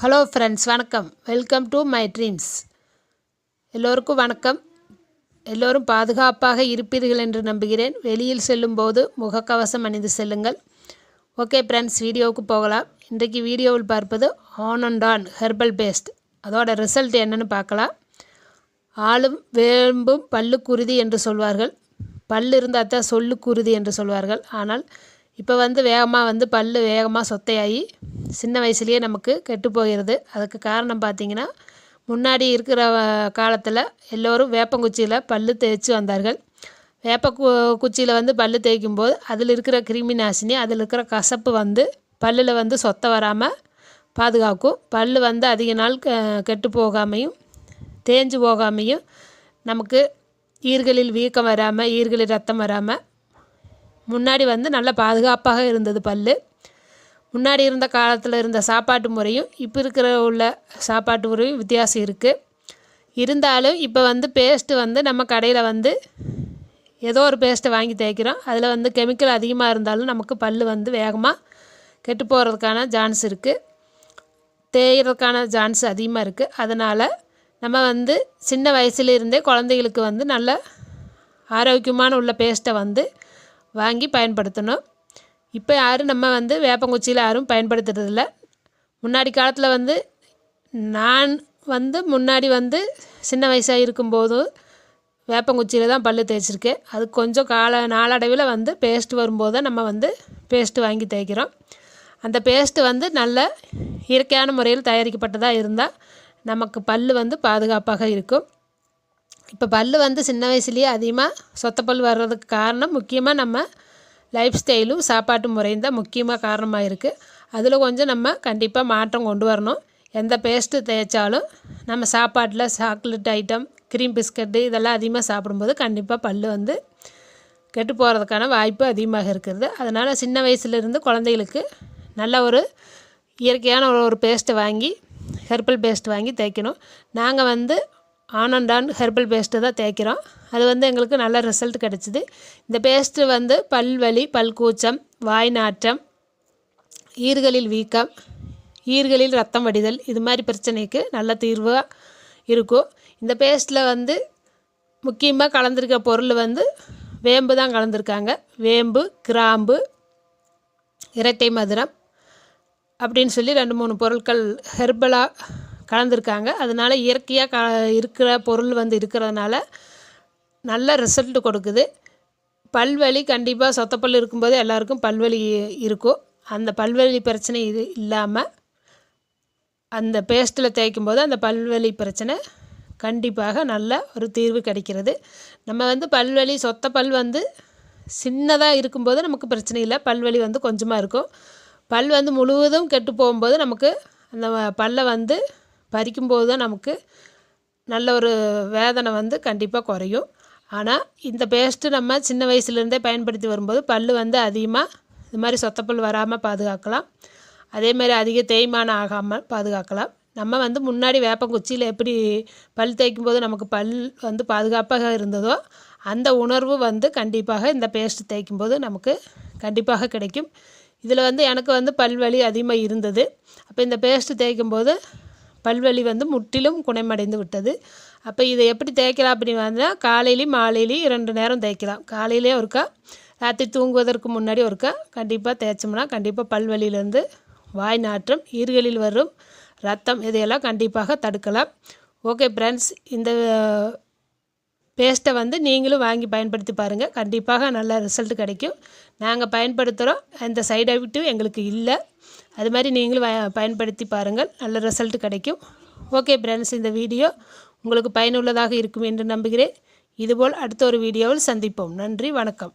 Hello friends வணக்கம். Welcome to my dreams எல்லோருக்கும் வணக்கம். எல்லோரும் பாதுகாப்பாக இருப்பீர்கள் என்று நம்புகிறேன். வெளியில் செல்லும்போது முகக்கவசம் அணிந்து செல்லுங்கள். ஓகே ஃப்ரெண்ட்ஸ் வீடியோவுக்கு போகலாம். இன்றைக்கு வீடியோவில் பார்ப்பது on and on herbal paste அதோட ரிசல்ட் என்னென்னு பார்க்கலாம். ஆளும் வேம்பும் பல்லுக்குருதி என்று சொல்வார்கள். பல் இருந்தால் தான் சொல்லுக்குருதி என்று சொல்வார்கள். ஆனால் இப்போ வந்து வேகமாக வந்து பல் வேகமாக சொத்தையாகி சின்ன வயசுலேயே நமக்கு கெட்டு போயிடுது அதுக்கு காரணம் பார்த்திங்கன்னா முன்னாடி இருக்கிற காலத்தில் எல்லோரும் வேப்பங்குச்சியில் பல் தேய்ச்சி வந்தார்கள். வேப்ப கு குச்சியில் வந்து பல் தேய்க்கும் போது அதில் இருக்கிற கிருமி நாசினி அதில் இருக்கிற கசப்பு வந்து பல்லில் வந்து சொத்தை வராமல் பாதுகாக்கும். பல் வந்து அதிக நாள் க கெட்டு போகாமையும் தேஞ்சு போகாமையும் நமக்கு ஈர்களில் வீக்கம் வராமல் ஈர்களில் ரத்தம் வராமல் முன்னாடி வந்து நல்ல பாதுகாப்பாக இருந்தது பல் முன்னாடி இருந்த காலத்தில் இருந்த சாப்பாட்டு முறையும் இப்போ இருக்கிற உள்ள சாப்பாட்டு முறையும் வித்தியாசம் இருக்குது இருந்தாலும் இப்போ வந்து பேஸ்ட்டு வந்து நம்ம கடையில் வந்து ஏதோ ஒரு பேஸ்ட்டை வாங்கி தேய்க்கிறோம். அதில் வந்து கெமிக்கல் அதிகமாக இருந்தாலும் நமக்கு பல் வந்து வேகமாக கெட்டு போகிறதுக்கான சான்ஸ் இருக்குது தேய்கிறதுக்கான சான்ஸ் அதிகமாக இருக்குது அதனால் நம்ம வந்து சின்ன வயசுலேருந்தே குழந்தைகளுக்கு வந்து நல்ல ஆரோக்கியமான உள்ள பேஸ்ட்டை வந்து வாங்கி பயன்படுத்தணும். இப்போ யாரும் நம்ம வந்து வேப்பங்குச்சியில் யாரும் பயன்படுத்துறதில்ல. முன்னாடி காலத்தில் வந்து நான் வந்து முன்னாடி வந்து சின்ன வயசாக இருக்கும்போது வேப்பங்குச்சியில் தான் பல் தேய்ச்சிருக்கேன் அது கொஞ்சம் கால நாளடைவில் வந்து பேஸ்ட் வரும்போது தான் நம்ம வந்து பேஸ்ட்டு வாங்கி தேய்க்கிறோம். அந்த பேஸ்ட்டு வந்து நல்ல இயற்கையான முறையில் தயாரிக்கப்பட்டதாக இருந்தால் நமக்கு பல் வந்து பாதுகாப்பாக இருக்கும். இப்போ பல் வந்து சின்ன வயசுலேயே அதிகமாக சொத்தப்பல் வர்றதுக்கு காரணம் முக்கியமாக நம்ம லைஃப் ஸ்டைலும் சாப்பாட்டு முறையும் தான் முக்கியமாக காரணமாக இருக்குது அதில் கொஞ்சம் நம்ம கண்டிப்பாக மாற்றம் கொண்டு வரணும். எந்த பேஸ்ட்டு தேய்ச்சாலும் நம்ம சாப்பாட்டில் சாக்லேட் ஐட்டம் க்ரீம் பிஸ்கட்டு இதெல்லாம் அதிகமாக சாப்பிடும்போது கண்டிப்பாக பல் வந்து கெட்டு போகிறதுக்கான வாய்ப்பு அதிகமாக இருக்கிறது அதனால் சின்ன வயசுலேருந்து குழந்தைகளுக்கு நல்ல ஒரு இயற்கையான ஒரு ஒரு பேஸ்ட்டை வாங்கி ஹெர்பல் பேஸ்ட் வாங்கி தேய்க்கணும். நாங்கள் வந்து on and on herbal paste தான் தேய்க்கிறோம். அது வந்து எங்களுக்கு நல்ல ரிசல்ட் கிடச்சிது. இந்த பேஸ்ட்டு வந்து பல் வலி பல் கூச்சம் வாய் நாற்றம் ஈர்களில் வீக்கம் ஈர்களில் ரத்தம் வடிதல் இது மாதிரி பிரச்சனைக்கு நல்ல தீர்வாக இருக்கும். இந்த பேஸ்ட்டில் வந்து முக்கியமாக கலந்துருக்க பொருள் வந்து வேம்பு தான் கலந்துருக்காங்க. வேம்பு கிராம்பு இரட்டை மதுரம் அப்படின்னு சொல்லி ரெண்டு மூணு பொருட்கள் ஹெர்பலாக கலந்துருக்காங்க. அதனால் இயற்கையாக க இருக்கிற பொருள் வந்து இருக்கிறதுனால நல்ல ரிசல்ட் கொடுக்குது. பல்வலி கண்டிப்பாக சொத்தப்பல் இருக்கும்போது எல்லாருக்கும் பல்வலி இருக்கும். அந்த பல்வலி பிரச்சனை இது இல்லாமல் அந்த பேஸ்ட்டில் தேய்க்கும் போது அந்த பல்வலி பிரச்சனை கண்டிப்பாக நல்ல ஒரு தீர்வு கிடைக்கிறது. நம்ம வந்து பல்வலி சொத்த பல் வந்து சின்னதாக இருக்கும்போது நமக்கு பிரச்சனை இல்லை. பல்வலி வந்து கொஞ்சமாக இருக்கும். பல் வந்து முழுவதும் கெட்டு போகும்போது நமக்கு அந்த பல்லை வந்து பறிக்கும்போது தான் நமக்கு நல்ல ஒரு வேதனை வந்து கண்டிப்பாக குறையும். ஆனால் இந்த பேஸ்ட்டு நம்ம சின்ன வயசுலேருந்தே பயன்படுத்தி வரும்போது பல் வந்து அதிகமாக இது மாதிரி சொத்தப்பல் வராமல் பாதுகாக்கலாம். அதேமாதிரி அதிக தேய்மானம் ஆகாமல் பாதுகாக்கலாம். நம்ம வந்து முன்னாடி வேப்பங்குச்சியில் எப்படி பல் தேய்க்கும் போது நமக்கு பல் வந்து பாதுகாப்பாக இருந்ததோ அந்த உணர்வு வந்து கண்டிப்பாக இந்த பேஸ்ட் தேய்க்கும் போது நமக்கு கண்டிப்பாக கிடைக்கும். இதில் வந்து எனக்கு வந்து பல்வலி அதிகமாக இருந்தது. அப்போ இந்த பேஸ்ட்டு தேய்க்கும் போது பல்வலி வந்து முற்றிலும் குணமடைந்து விட்டது. அப்போ இதை எப்படி தேய்க்கலாம் அப்படின்னு வந்தால் காலையிலையும் மாலையிலையும் ரெண்டு நேரம் தேய்க்கலாம். காலையிலே ஒருக்கா ராத்திரி தூங்குவதற்கு முன்னாடி ஒருக்கா கண்டிப்பாக தேய்ச்சோம்னா கண்டிப்பாக பல்வலியிலேருந்து வாய் நாற்றம் ஈர்களில் வரும் ரத்தம் இதையெல்லாம் கண்டிப்பாக தடுக்கலாம். ஓகே ஃப்ரெண்ட்ஸ் இந்த பேஸ்ட்டை வந்து நீங்களும் வாங்கி பயன்படுத்தி பாருங்கள் கண்டிப்பாக நல்ல ரிசல்ட் கிடைக்கும். நாங்கள் பயன்படுத்துகிறோம் அந்த சைடு எஃபெக்ட்டும் எங்களுக்கு இல்லை. அது மாதிரி நீங்களும் பயன்படுத்தி பாருங்கள். நல்ல ரிசல்ட் கிடைக்கும். ஓகே ஃப்ரெண்ட்ஸ் இந்த வீடியோ உங்களுக்கு பயனுள்ளதாக இருக்கும் என்று நம்புகிறேன். இதுபோல் அடுத்த ஒரு வீடியோவில் சந்திப்போம். நன்றி வணக்கம்.